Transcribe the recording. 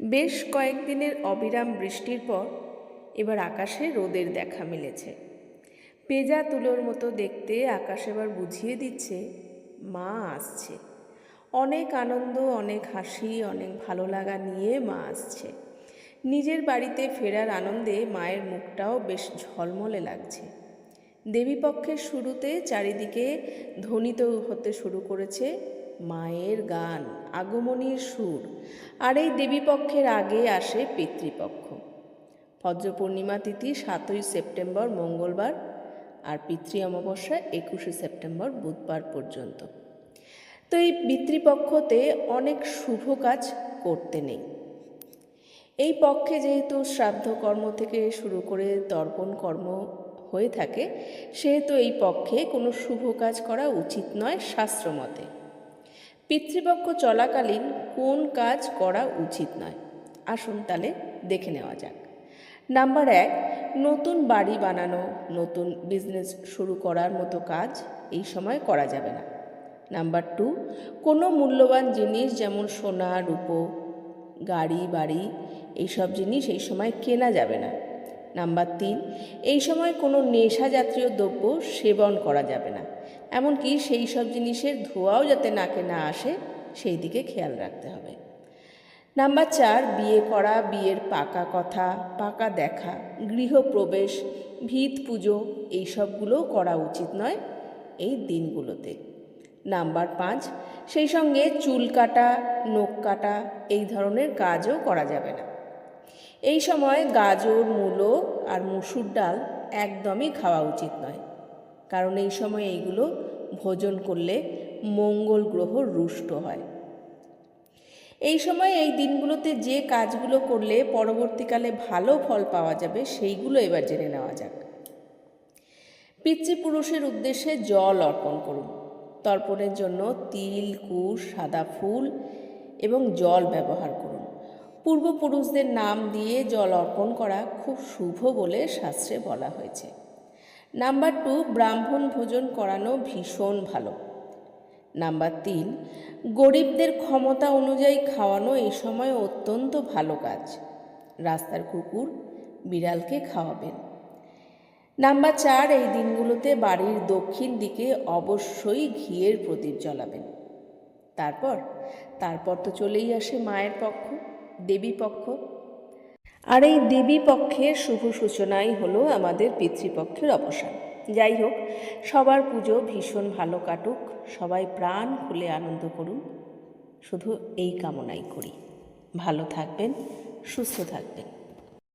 বেশ কয়েকদিনের অবিরাম বৃষ্টির পর এবার আকাশে রোদের দেখা মিলেছে। পেজা তুলোর মতো দেখতে আকাশ এবার বুঝিয়ে দিচ্ছে, মা আসছে। অনেক আনন্দ, অনেক হাসি, অনেক ভালো লাগা নিয়ে মা আসছে। নিজের বাড়িতে ফেরার আনন্দে মায়ের মুখটাও বেশ ঝলমলে লাগছে। দেবীপক্ষের শুরুতে চারিদিকে ধ্বনিত হতে শুরু করেছে মায়ের গান, আগমনীর সুর, আর এই দেবীপক্ষের আগে আসে পিতৃপক্ষ। ভদ্র পূর্ণিমা তিথি সাতই সেপ্টেম্বর মঙ্গলবার আর পিতৃ অমাবস্যা একুশে সেপ্টেম্বর বুধবার পর্যন্ত। তো এই পিতৃপক্ষতে অনেক শুভ কাজ করতে নেই। এই পক্ষে যেহেতু শ্রাদ্ধ কর্ম থেকে শুরু করে তর্পণ কর্ম হয়ে থাকে, সেহেতু এই পক্ষে কোনো শুভ কাজ করা উচিত নয় শাস্ত্রমতে। পিতৃপক্ষ চলাকালীন কোন কাজ করা উচিত নয়। আসুন তাহলে দেখে নেওয়া যাক। নাম্বার এক, নতুন বাড়ি বানানো, নতুন বিজনেস শুরু করার মতো কাজ এই সময় করা যাবে না। নাম্বার টু, কোনো মূল্যবান জিনিস যেমন সোনা, রূপো, গাড়ি, বাড়ি, এইসব জিনিস এই সময় কেনা যাবে না। নাম্বার তিন, এই সময় কোনো নেশা জাতীয় দ্রব্য সেবন করা যাবে না। এমনকি সেই সব জিনিসের ধোঁয়াও যাতে নাকে না আসে, সেই দিকে খেয়াল রাখতে হবে। নাম্বার চার, বিয়ে করা, বিয়ের পাকা কথা, পাকা দেখা, গৃহপ্রবেশ, ভিত পুজো এইসবগুলোও করা উচিত নয় এই দিনগুলোতে। নাম্বার পাঁচ, সেই সঙ্গে চুল কাটা, নখ কাটা, এই ধরনের কাজও করা যাবে না। এই সময় গাজর, মূলো আর মুসুর ডাল একদমই খাওয়া উচিত নয়। কারণ এই সময় এইগুলো ভোজন করলে মঙ্গল গ্রহ রুষ্ট হয়। এই সময় এই দিনগুলোতে যে কাজগুলো করলে পরবর্তীকালে ভালো ফল পাওয়া যাবে, সেইগুলো এবার জেনে নেওয়া যাক। পিতৃপুরুষের উদ্দেশ্যে জল অর্পণ করুন। তর্পণের জন্য তিল, কুশ, সাদা ফুল এবং জল ব্যবহার করুন। পূর্বপুরুষদের নাম দিয়ে জল অর্পণ করা খুব শুভ বলে শাস্ত্রে বলা হয়েছে। নাম্বার টু, ব্রাহ্মণ ভোজন করানো ভীষণ ভালো। নাম্বার তিন, গরিবদের ক্ষমতা অনুযায়ী খাওয়ানো এই সময় অত্যন্ত ভালো কাজ। রাস্তার কুকুর বিড়ালকে খাওয়াবেন। নাম্বার চার, এই দিনগুলোতে বাড়ির দক্ষিণ দিকে অবশ্যই ঘিয়ের প্রদীপ জ্বলাবেন। তারপর তারপর তো চলেই আসে মায়ের পক্ষ। দেবী পক্ষ। আর এই দেবী পক্ষের শুভ সূচনাই হলো আমাদের পিতৃপক্ষের অবসান। যাই হোক, সবার পুজো ভীষণ ভালো কাটুক, সবাই প্রাণ খুলে আনন্দ করুন। শুধু এই কামনাই করি। ভালো থাকবেন, সুস্থ থাকবেন।